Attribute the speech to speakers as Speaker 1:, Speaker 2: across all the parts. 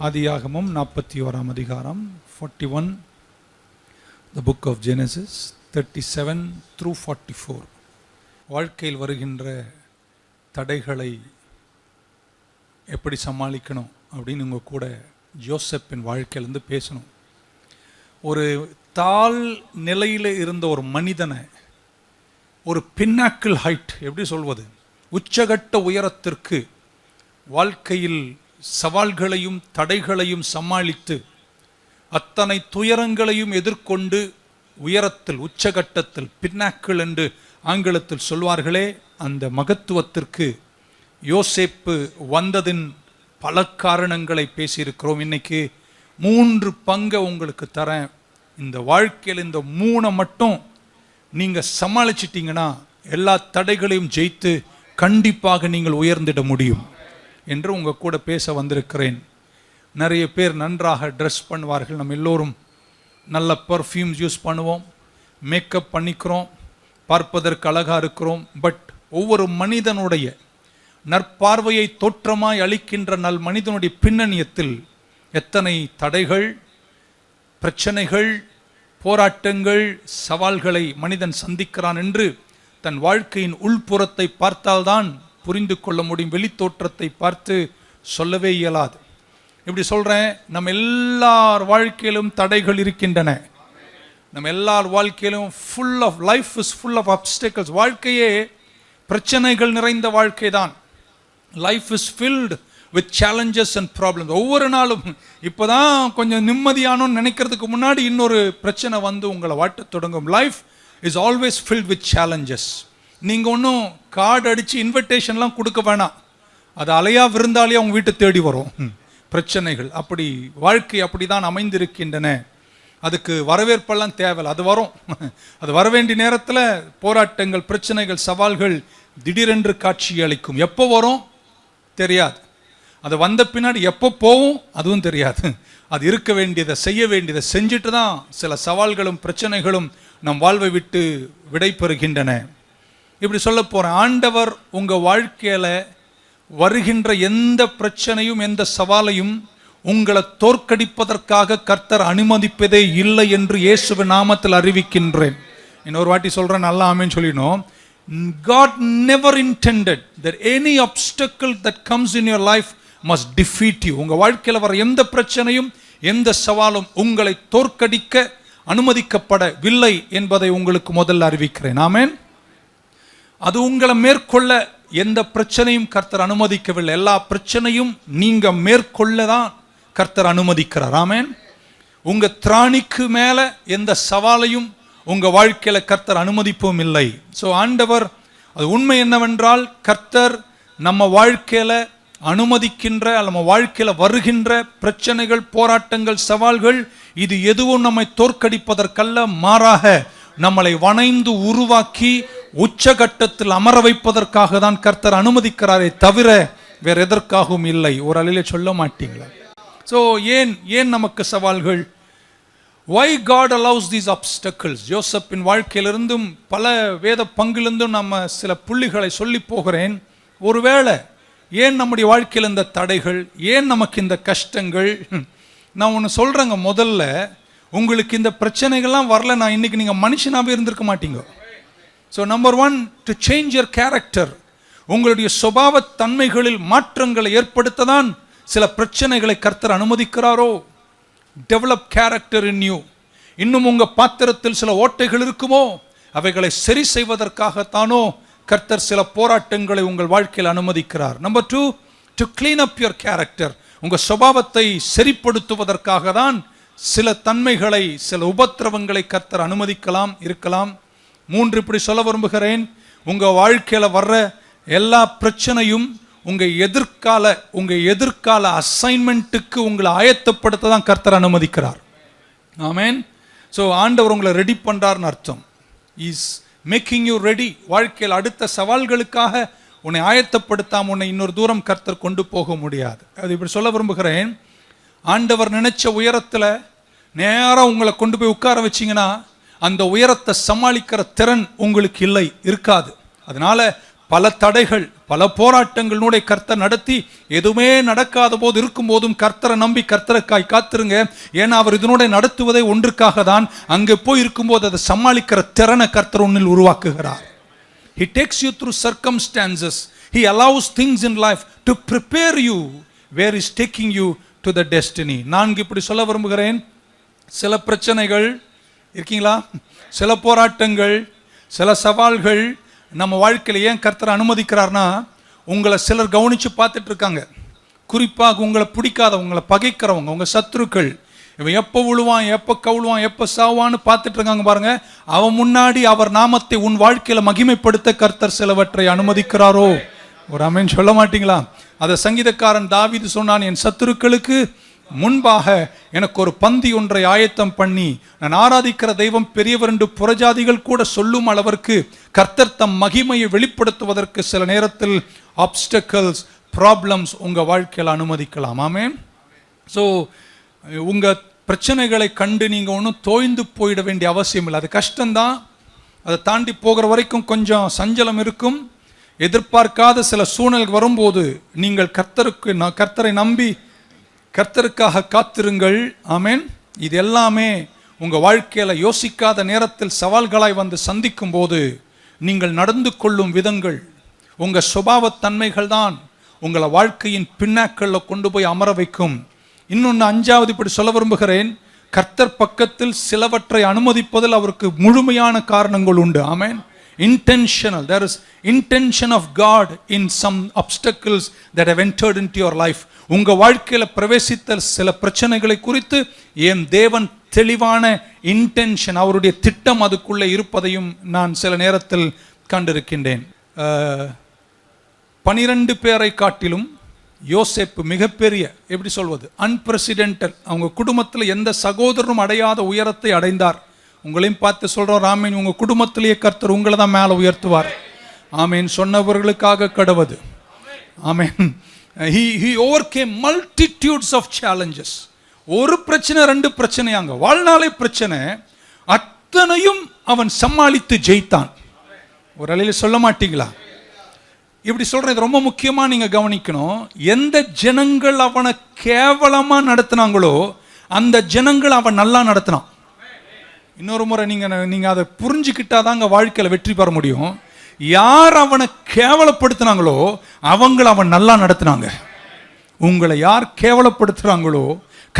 Speaker 1: ஆதியாகமம் நாற்பத்தி ஓராம் அதிகாரம் forty one the book of Genesis thirty seven through forty four வாழ்க்கையில் வருகின்ற தடைகளை எப்படி சமாளிக்கணும் அப்படின்னு உங்கள் கூட ஜோசப்பின் வாழ்க்கையிலேருந்து பேசணும். ஒரு தாழ் நிலையில் இருந்த ஒரு மனிதனை ஒரு பின்னாக்கிள் ஹைட் எப்படி சொல்வது? உச்சகட்ட உயரத்திற்கு வாழ்க்கையில் சவால்களையும் தடைகளையும் சமாளித்து அத்தனை துயரங்களையும் எதிர்கொண்டு உயரத்தில் உச்சகட்டத்தில் பின்னாக்கள் என்று ஆங்கிலத்தில் சொல்வார்களே அந்த மகத்துவத்திற்கு யோசேப்பு வந்ததின் பல காரணங்களை பேசியிருக்கிறோம். இன்னைக்கு மூன்று பங்கை உங்களுக்கு தரேன். இந்த வாழ்க்கையில் இந்த மூணை மட்டும் நீங்கள் சமாளிச்சிட்டிங்கன்னா எல்லா தடைகளையும் ஜெயித்து கண்டிப்பாக நீங்கள் உயர்ந்திட முடியும். என்று உங்கள் கூட பேச வந்திருக்கிறேன். நிறைய பேர் நன்றாக ட்ரெஸ் பண்ணுவார்கள். நம்ம எல்லோரும் நல்ல பர்ஃப்யூம்ஸ் யூஸ் பண்ணுவோம். மேக்கப் பண்ணிக்கிறோம். பார்ப்பதற்கு அழகாக இருக்கிறோம். பட் ஒவ்வொரு மனிதனுடைய நற்பார்வையை தோற்றமாய் அளிக்கின்ற நல் மனிதனுடைய பின்னணியத்தில் எத்தனை தடைகள் பிரச்சனைகள் போராட்டங்கள் சவால்களை மனிதன் சந்திக்கிறான் என்று தன் வாழ்க்கையின் உள்புறத்தை பார்த்தால்தான் புரிந்து கொள்ள முடியும். வெளித்தோற்றத்தை பார்த்து சொல்லவே இயலாது. இப்படி சொல்கிறேன் நம்ம எல்லார் வாழ்க்கையிலும் தடைகள் இருக்கின்றன. நம்ம எல்லார் வாழ்க்கையிலும் full of life is full of obstacles வாழ்க்கையே பிரச்சனைகள் நிறைந்த வாழ்க்கை தான். Life is filled with challenges and problems ஒவ்வொரு நாளும் இப்போ தான் கொஞ்சம் நிம்மதியானோன்னு நினைக்கிறதுக்கு முன்னாடி இன்னொரு பிரச்சனை வந்து உங்களை வாட்டத் தொடங்கும். Life is always filled with challenges நீங்கள் ஒன்றும் கார்டு அடித்து இன்விடேஷன்லாம் கொடுக்க வேணாம். அது அலையா விருந்தாளியாக உங்கள் வீட்டை தேடி வரும். பிரச்சனைகள் அப்படி வாழ்க்கை அப்படி தான் அமைந்திருக்கின்றன. அதுக்கு வரவேற்பெல்லாம் தேவையில்லை. அது வரும். அது வர வேண்டிய நேரத்தில் போராட்டங்கள் பிரச்சனைகள் சவால்கள் திடீரென்று காட்சி அளிக்கும். எப்போ வரும்? தெரியாது. அது வந்த பின்னாடி எப்போ போகும்? அதுவும் தெரியாது. அது இருக்க வேண்டியதை செய்ய வேண்டியதை செஞ்சுட்டு தான் சில சவால்களும் பிரச்சனைகளும் நம் வாழ்வை விட்டு விடை பெறுகின்றன இப்படி சொல்ல போகிறேன் ஆண்டவர் உங்கள் வாழ்க்கையில் வருகின்ற எந்த பிரச்சனையும் எந்த சவாலையும் உங்களை தோற்கடிப்பதற்காக கர்த்தர் அனுமதிப்பதே இல்லை என்று இயேசுவ நாமத்தில் அறிவிக்கின்றேன். இன்னொரு வாட்டி சொல்கிறேன் நல்லா ஆமேன்னு சொல்லிடணும். God never intended that any obstacle that comes in your life must defeat you உங்கள் வாழ்க்கையில் வர எந்த பிரச்சனையும் எந்த சவாலும் உங்களை தோற்கடிக்க அனுமதிக்கப்படவில்லை என்பதை உங்களுக்கு முதல்ல அறிவிக்கிறேன். ஆமேன். அது உங்களை மேற்கொள்ள எந்த பிரச்சனையும் கர்த்தர் அனுமதிக்கவில்லை. எல்லா பிரச்சனையும் நீங்க மேற்கொள்ள தான் கர்த்தர் அனுமதிக்கிறார். ஆமேன். உங்க திராணிக்கு மேல எந்த சவாலையும் உங்க வாழ்க்கையில கர்த்தர் அனுமதிப்பும் இல்லை. ஸோ ஆண்டவர் அது உண்மை என்னவென்றால் கர்த்தர் நம்ம வாழ்க்கையில அனுமதிக்கின்ற நம்ம வாழ்க்கையில வருகின்ற பிரச்சனைகள் போராட்டங்கள் சவால்கள் இது எதுவும் நம்மை தோற்கடிப்பதற்கல்ல மாறாக நம்மளை வணைந்து உருவாக்கி உச்சகட்டத்தில் அமர வைப்பதற்காக தான் கர்த்தர் அனுமதிக்கிறாரே தவிர வேற எதற்காகவும் இல்லை. ஒரு அலையில சொல்ல மாட்டீங்களா? ஸோ ஏன் ஏன் நமக்கு சவால்கள்? Why God allows these obstacles ஜோசப்பின் வாழ்க்கையிலிருந்தும் பல வேத பங்கிலிருந்தும் நம்ம சில புள்ளிகளை சொல்லி போகிறேன். ஒருவேளை ஏன் நம்முடைய வாழ்க்கையில் இந்த தடைகள்? ஏன் நமக்கு இந்த கஷ்டங்கள்? நான் ஒன்று சொல்கிறேங்க முதல்ல உங்களுக்கு இந்த பிரச்சனைகள்லாம் வரல நான் இன்னைக்கு நீங்கள் மனுஷனாகவே இருந்திருக்க மாட்டீங்க. So number one to change your character உங்களுடைய சுபாவ தன்மைகளில் மாற்றங்களை ஏற்படுத்த தான் சில பிரச்சனைகளை கர்த்தர் அனுமதிக்கிறாரோ? டெவலப் கேரக்டர் இன் யூ இன்னும் உங்கள் பாத்திரத்தில் சில ஓட்டைகள் இருக்குமோ? அவைகளை சரி செய்வதற்காகத்தானோ கர்த்தர் சில போராட்டங்களை உங்கள் வாழ்க்கையில் அனுமதிக்கிறார். Number two to clean up your character உங்கள் சுபாவத்தை சரிப்படுத்துவதற்காக தான் சில தன்மைகளை சில உபத்திரவங்களை கர்த்தர் அனுமதிக்கலாம் இருக்கலாம். மூன்று இப்படி சொல்ல விரும்புகிறேன். உங்கள் வாழ்க்கையில் வர்ற எல்லா பிரச்சனையும் உங்கள் எதிர்கால உங்கள் எதிர்கால அசைன்மெண்ட்டுக்கு உங்களை ஆயத்தப்படுத்த தான் கர்த்தர் அனுமதிக்கிறார். ஆமேன் ஸோ ஆண்டவர் உங்களை ரெடி பண்ணுறாருன்னு அர்த்தம். இஸ் மேக்கிங் யூ ரெடி வாழ்க்கையில் அடுத்த சவால்களுக்காக உன்னை ஆயத்தப்படுத்தாம உன்னை இன்னொரு தூரம் கர்த்தர் கொண்டு போக முடியாது. அது இப்படி சொல்ல விரும்புகிறேன். ஆண்டவர் நினைச்ச உயரத்தில் நேராக உங்களை கொண்டு போய் உட்கார வச்சிங்கன்னா அந்த உயரத்தை சமாளிக்கிற திறன் உங்களுக்கு இல்லை இருக்காது. அதனால பல தடைகள் பல போராட்டங்களினுடைய கர்த்தர் நடத்தி எதுவுமே நடக்காத போது இருக்கும் போதும் கர்த்தரை நம்பி கர்த்தருக்காய் காத்திருங்க. ஏன்னா அவர் இதனுடைய நடத்துவதை ஒன்றுக்காக தான் அங்கே போய் இருக்கும்போது அதை சமாளிக்கிற திறனை கர்த்தர் ஒன்றில் உருவாக்குகிறார். He takes you through circumstances he allows things in life to prepare you where is taking you to the destiny நான் இப்படி சொல்ல விரும்புகிறேன். சில பிரச்சனைகள் இருக்கீங்களா? சில போராட்டங்கள் சில சவால்கள் நம்ம வாழ்க்கையில் ஏன் கர்த்தர் அனுமதிக்கிறார்னா உங்களை சிலர் கவனித்து பார்த்துட்டு இருக்காங்க. குறிப்பாக உங்களை பிடிக்காதவங்களை பகைக்கிறவங்க உங்கள் சத்துருக்கள். இவன் எப்போ விழுவான் எப்போ கவுழுவான் எப்போ சாவான்னு பார்த்துட்டு இருக்காங்க பாருங்க. அவன் முன்னாடி அவர் நாமத்தை உன் வாழ்க்கையில் மகிமைப்படுத்த கர்த்தர் சிலவற்றை அனுமதிக்கிறாரோ? ஒரு அமேன் சொல்ல மாட்டீங்களா? அதை சங்கீதக்காரன் தாவிது சொன்னான் என் சத்துருக்களுக்கு முன்பாக எனக்கு ஒரு பந்தி ஒன்றை ஆயத்தம் பண்ணி நான் ஆராதிக்கிற தெய்வம் பெரியவர் என்று புறஜாதிகள் கூட சொல்லும் அளவிற்கு கர்த்தர் தம் மகிமையை வெளிப்படுத்துவதற்கு சில நேரத்தில் ஆப்ஸ்டக்கல்ஸ் ப்ராப்ளம்ஸ் உங்கள் வாழ்க்கையில் அனுமதிக்கலாம். ஆமே ஸோ உங்கள் பிரச்சனைகளை கண்டு நீங்கள் ஒன்றும் தோய்ந்து போயிட வேண்டிய அவசியம் இல்லை. அது கஷ்டம்தான். அதை தாண்டி போகிற வரைக்கும் கொஞ்சம் சஞ்சலம் இருக்கும். எதிர்பார்க்காத சில சூழல் வரும்போது நீங்கள் கர்த்தருக்கு கர்த்தரை நம்பி கர்த்தருக்காக காத்திருங்கள். ஆமேன். இது எல்லாமே உங்கள் வாழ்க்கையில் யோசிக்காத நேரத்தில் சவால்களாய் வந்து சந்திக்கும் போது நீங்கள் நடந்து கொள்ளும் விதங்கள் உங்கள் சுபாவத்தன்மைகள் தான் உங்களை வாழ்க்கையின் பின்னாக்களில் கொண்டு போய் அமர வைக்கும். இன்னொன்று அஞ்சாவது இப்படி சொல்ல விரும்புகிறேன். கர்த்தர் பக்கத்தில் சிலவற்றை அனுமதிப்பதில் அவருக்கு முழுமையான காரணங்கள் உண்டு. ஆமேன். Intentional there is intention of God in some obstacles that have entered into your life உங்கள் வாழ்க்கையில் பிரவேசித்த சில பிரச்சனைகளை குறித்து என் தேவன் தெளிவான இன்டென்ஷன் அவருடைய திட்டம் அதுக்குள்ளே இருப்பதையும் நான் சில நேரத்தில் கண்டிருக்கின்றேன். பனிரெண்டு பேரை காட்டிலும் யோசேப்பு மிகப்பெரிய எப்படி சொல்வது அன்பிரசிடென்டல் அவங்க குடும்பத்தில் எந்த சகோதரரும் அடையாத உயரத்தை அடைந்தார். உங்களையும் பார்த்து சொல்கிறோம் ஆமீன் உங்கள் குடும்பத்திலேயே கர்த்தர் உங்களை தான் மேலே உயர்த்துவார். ஆமீன். சொன்னவர்களுக்காக கடவுது. ஆமேன். He he overcame multitudes of challenges ஒரு பிரச்சனை ரெண்டு பிரச்சனையாங்க வாழ்நாளை பிரச்சனை. அத்தனையும் அவன் சமாளித்து ஜெயித்தான். ஒரு அலையில் சொல்ல மாட்டீங்களா? இப்படி சொல்கிறேன் இது ரொம்ப முக்கியமாக நீங்கள் கவனிக்கணும். எந்த ஜனங்கள் அவனை கேவலமாக நடத்துனாங்களோ அந்த ஜனங்கள் அவன் நல்லா நடத்தினான். இன்னொரு முறை நீங்கள் நீங்கள் அதை புரிஞ்சுக்கிட்டாதாங்க வாழ்க்கையில் வெற்றி பெற முடியும். யார் அவனை கேவலப்படுத்தினாங்களோ அவங்கள அவன் நல்லா நடத்தினாங்க. உங்களை யார் கேவலப்படுத்துகிறாங்களோ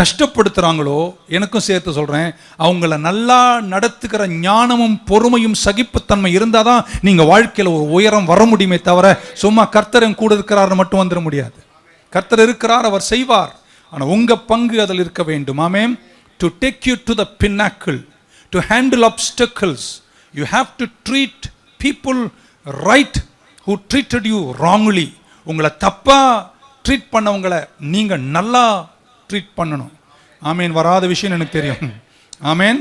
Speaker 1: கஷ்டப்படுத்துகிறாங்களோ எனக்கும் சேர்த்து சொல்கிறேன் அவங்கள நல்லா நடத்துகிற ஞானமும் பொறுமையும் சகிப்புத்தன்மை இருந்தால் தான் நீங்கள் வாழ்க்கையில் ஒரு உயரம் வர முடியுமே தவிர சும்மா கர்த்தரும் கூட இருக்கிறார்னு மட்டும் வந்துட முடியாது. கர்த்தர் இருக்கிறார் அவர் செய்வார். ஆனால் உங்கள் பங்கு அதில் இருக்க வேண்டும். ஆமேம் to take you to the pinnacle to handle obstacles. You have to treat people right who treated you wrongly உங்களை தப்பாக ட்ரீட் பண்ணவங்களை நீங்கள் நல்லா ட்ரீட் பண்ணணும். ஆமேன். வராத விஷயம் எனக்கு தெரியும். ஆமேன்.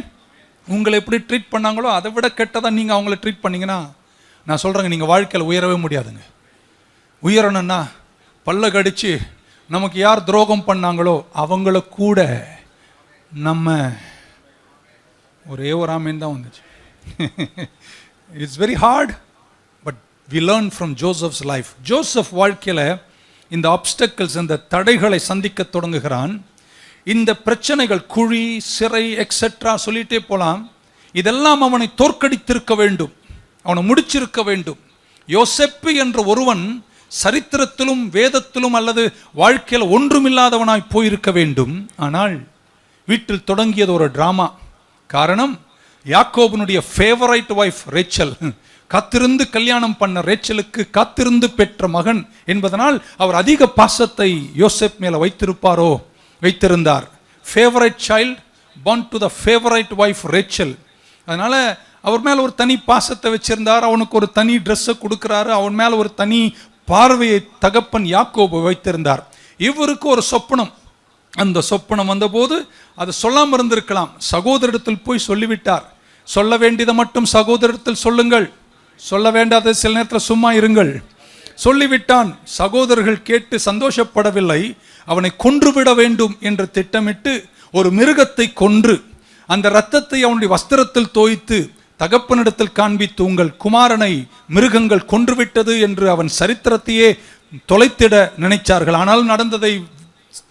Speaker 1: உங்களை எப்படி ட்ரீட் பண்ணாங்களோ அதை விட கெட்டதாக நீங்கள் அவங்கள ட்ரீட் பண்ணிங்கன்னா நான் சொல்கிறேங்க நீங்கள் வாழ்க்கையில் உயரவே முடியாதுங்க. உயரணும்னா பல்ல கடித்து நமக்கு யார் துரோகம் பண்ணாங்களோ அவங்கள கூட நம்ம ஒரே ஒரு ஆமீன் தான் வந்துச்சு. It's very hard but we learn from Joseph's life Joseph வாழ்க்கையில் இந்த ஆப்ஸ்டக்கிள்ஸ் இந்த தடைகளை சந்திக்க தொடங்குகிறான். இந்த பிரச்சனைகள் குழி சிறை எக்ஸெட்ரா சொல்லிட்டே போகலாம் இதெல்லாம் அவனை தோற்கடித்திருக்க வேண்டும். அவனை முடிச்சிருக்க வேண்டும். யோசெப்பு என்ற ஒருவன் சரித்திரத்திலும் வேதத்திலும் அல்லது வாழ்க்கையில் ஒன்றுமில்லாதவனாய் போயிருக்க வேண்டும். ஆனால் வீட்டில் தொடங்கியது ஒரு டிராமா காரணம் யாக்கோபனுடைய ஃபேவரைட் ஒய்ஃப் ரேச்சல். காத்திருந்து கல்யாணம் பண்ண ரேச்சலுக்கு காத்திருந்து பெற்ற மகன் என்பதனால் அவர் அதிக பாசத்தை யோசப் மேலே வைத்திருப்பாரோ? வைத்திருந்தார். Favourite child born to the favourite wife Rachel. அதனால் அவர் மேலே ஒரு தனி பாசத்தை வச்சிருந்தார். அவனுக்கு ஒரு தனி ட்ரெஸ்ஸை கொடுக்குறாரு. அவன் மேலே ஒரு தனி பார்வையை தகப்பன் யாக்கோபு வைத்திருந்தார். இவருக்கு ஒரு சொப்பனம். அந்த சொப்பனம் வந்தபோது அது சொல்லாமல் இருந்திருக்கலாம். சகோதரிடத்தில் போய் சொல்லிவிட்டார். சொல்ல வேண்டியதை மட்டும் சகோதரிடத்தில் சொல்லுங்கள். சொல்ல வேண்டாத சில நேரத்தில் சும்மா இருங்கள். சொல்லிவிட்டான். சகோதரர்கள் கேட்டு சந்தோஷப்படவில்லை. அவனை கொன்றுவிட வேண்டும் என்று திட்டமிட்டு ஒரு மிருகத்தை கொன்று அந்த இரத்தத்தை அவனுடைய வஸ்திரத்தில் தோய்த்து தகப்பனிடத்தில் காண்பித்து உங்கள் குமாரனை மிருகங்கள் கொன்றுவிட்டது என்று அவன் சரித்திரத்தையே தொலைத்திட நினைச்சார்கள். ஆனால் நடந்ததை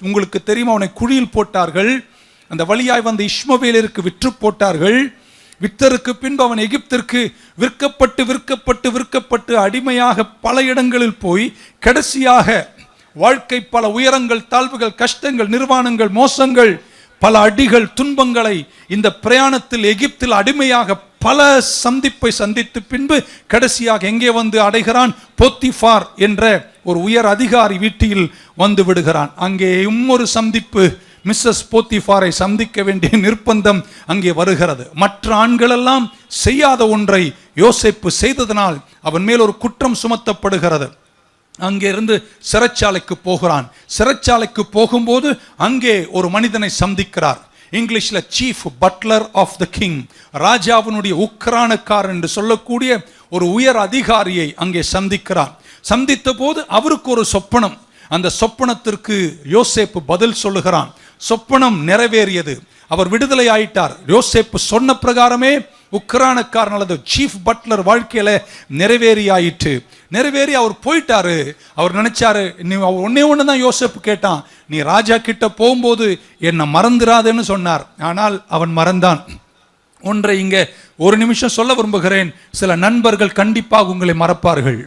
Speaker 1: உங்களுக்கு தெரியும்? அவனை குழியில் போட்டார்கள். அந்த வழியாய் வந்த இஷ்மவேலருக்கு விற்று போட்டார்கள். வித்தருக்கு பின்பு அவன் எகிப்திற்கு விற்கப்பட்டு விற்கப்பட்டு விற்கப்பட்டு அடிமையாக பல இடங்களில் போய் கடைசியாக வாழ்க்கை பல உயரங்கள் தாழ்வுகள் கஷ்டங்கள் நிர்வாணங்கள் மோசங்கள் பல அடிகள் துன்பங்களை இந்த பிரயாணத்தில் எகிப்தில் அடிமையாக பல சந்திப்பை சந்தித்து பின்பு கடைசியாக எங்கே வந்து அடைகிறான்? போத்திஃபார் என்ற ஒரு உயர் அதிகாரி வீட்டில் வந்து விடுகிறான். அங்கேயும் ஒரு சந்திப்பு. மிஸ்ஸஸ் போத்திஃபாரை சந்திக்க வேண்டிய நிர்பந்தம் அங்கே வருகிறது. மற்ற ஆண்களெல்லாம் செய்யாத ஒன்றை யோசிப்பு செய்ததனால் அவன் மேல் ஒரு குற்றம் சுமத்தப்படுகிறது. அங்கே இருந்து சிறைச்சாலைக்கு போகிறான். சிறைச்சாலைக்கு போகும்போது அங்கே ஒரு மனிதனை சந்திக்கிறார். இங்கிலீஷில் chief butler of the king ராஜாவினுடைய உக்ரானக்கார் என்று சொல்லக்கூடிய ஒரு உயர் அதிகாரியை அங்கே சந்திக்கிறார். சந்தித்த போது அவருக்கு ஒரு சொப்பனம். அந்த சொப்பனத்திற்கு யோசேப்பு பதில் சொல்லுகிறான். சொப்பனம் நிறைவேறியது. அவர் விடுதலை ஆயிட்டார். யோசேப்பு சொன்ன பிரகாரமே உக்ரானக்காரன் அல்லது சீஃப் பட்லர் வாழ்க்கையில நிறைவேறி ஆயிற்று நிறைவேறி அவர் போயிட்டாரு. அவர் நினைச்சாரு நீ அவர் ஒன்னே ஒன்று தான் யோசேப்பு கேட்டான். நீ ராஜா கிட்ட போகும்போது என்னை மறந்துடாதேன்னு சொன்னார். ஆனால் அவன் மறந்தான். ஒன்றை இங்கே ஒரு நிமிஷம் சொல்ல விரும்புகிறேன். சில நண்பர்கள் கண்டிப்பாக உங்களை மறப்பார்கள்.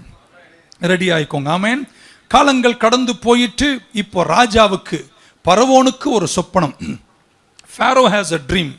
Speaker 1: ரெடி ஆயிக்கோங்க. ஆமேன். காலங்கள் கடந்து போயிட்டு இப்போ ராஜாவுக்கு பரவோனுக்கு ஒரு சொப்பனம். ஃபேரோ ஹேஸ் அ ட்ரீம்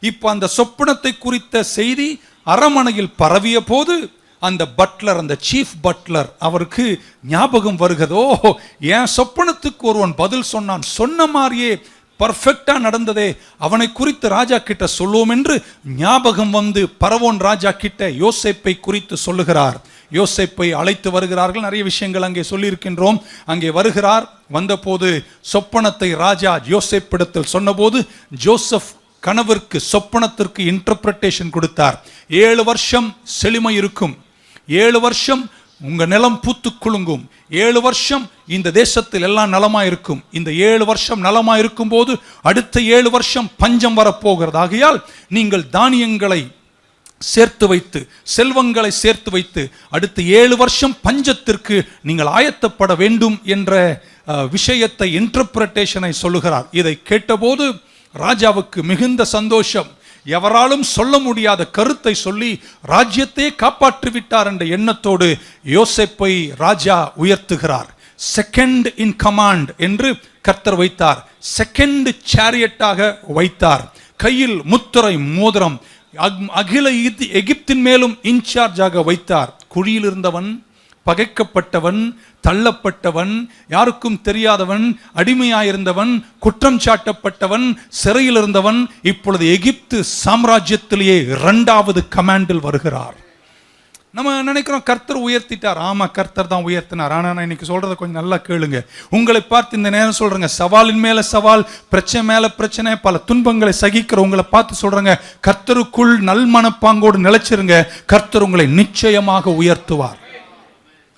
Speaker 1: இப்போ அந்த சொப்பனத்தை குறித்த செய்தி அரமனையில் பரவிய போது அந்த பட்லர் அந்த சீஃப் பட்லர் அவருக்கு ஞாபகம் வருகிறதோ? என் சொப்பனத்துக்கு ஒருவன் பதில் சொன்னான். சொன்ன மாதிரியே பர்ஃபெக்டா நடந்ததே. அவனை குறித்து ராஜா கிட்ட சொல்லுவோம் என்று ஞாபகம் வந்து பரவோன் ராஜா கிட்ட யோசேப்பை குறித்து சொல்லுகிறார். யோசேப்பை அழைத்து வருகிறார்கள். நிறைய விஷயங்கள் அங்கே சொல்லியிருக்கின்றோம். அங்கே வருகிறார். வந்தபோது சொப்பனத்தை ராஜா யோசேப்பிடத்தில் சொன்னபோது ஜோசப் கணவருக்கு சொப்பனத்திற்கு இன்டர்பிரட்டேஷன் கொடுத்தார். ஏழு வருஷம் செழுமை இருக்கும். ஏழு வருஷம் உங்கள் நிலம் பூத்து குலுங்கும். ஏழு வருஷம் இந்த தேசத்தில் எல்லாம் நலமாக இருக்கும் இந்த ஏழு வருஷம் நலமாக இருக்கும் போது அடுத்த ஏழு வருஷம் பஞ்சம் வரப்போகிறது. ஆகையால் நீங்கள் தானியங்களை சேர்த்து வைத்து செல்வங்களை சேர்த்து வைத்து அடுத்த ஏழு வருஷம் பஞ்சத்திற்கு நீங்கள் ஆயத்தப்பட வேண்டும் என்ற விஷயத்தை இன்டர்பிரட்டேஷனை சொல்லுகிறார். இதை கேட்டபோது ராஜாவுக்கு மிகுந்த சந்தோஷம். எவராலும் சொல்ல முடியாத கருத்தை சொல்லி ராஜ்யத்தையே காப்பாற்றி விட்டார் என்ற எண்ணத்தோடு யோசேப்பை ராஜா உயர்த்துகிறார். செகண்ட் இன் கமாண்ட் என்று கர்த்தர் வைத்தார். செகண்ட் சேரியட்டாக வைத்தார். கையில் முத்துரை மோதிரம் அகில எகிப்தின் மேலும் இன்சார்ஜாக வைத்தார். குழியில் இருந்தவன் பகைக்கப்பட்டவன் தள்ளப்பட்டவன் யாருக்கும் தெரியாதவன் அடிமையாயிருந்தவன் குற்றம் சாட்டப்பட்டவன் சிறையில் இருந்தவன் இப்பொழுது எகிப்து சாம்ராஜ்யத்திலேயே இரண்டாவது கமாண்டில் வருகிறார். நம்ம நினைக்கிறோம் கர்த்தர் உயர்த்திட்டார். ஆமா கர்த்தர் தான் உயர்த்தினார். ஆனா நான் இன்னைக்கு சொல்றத கொஞ்சம் நல்லா கேளுங்க. உங்களை பார்த்து இந்த நேரம் சொல்றேங்க. சவாலின் மேல சவால் பிரச்சனை மேல பிரச்சனை பல துன்பங்களை சகிக்கிற உங்களை பார்த்து சொல்றேங்க. கர்த்தருக்குள் நல் மனப்பாங்கோடு நிலைச்சிருங்க. கர்த்தர் உங்களை நிச்சயமாக உயர்த்துவார்.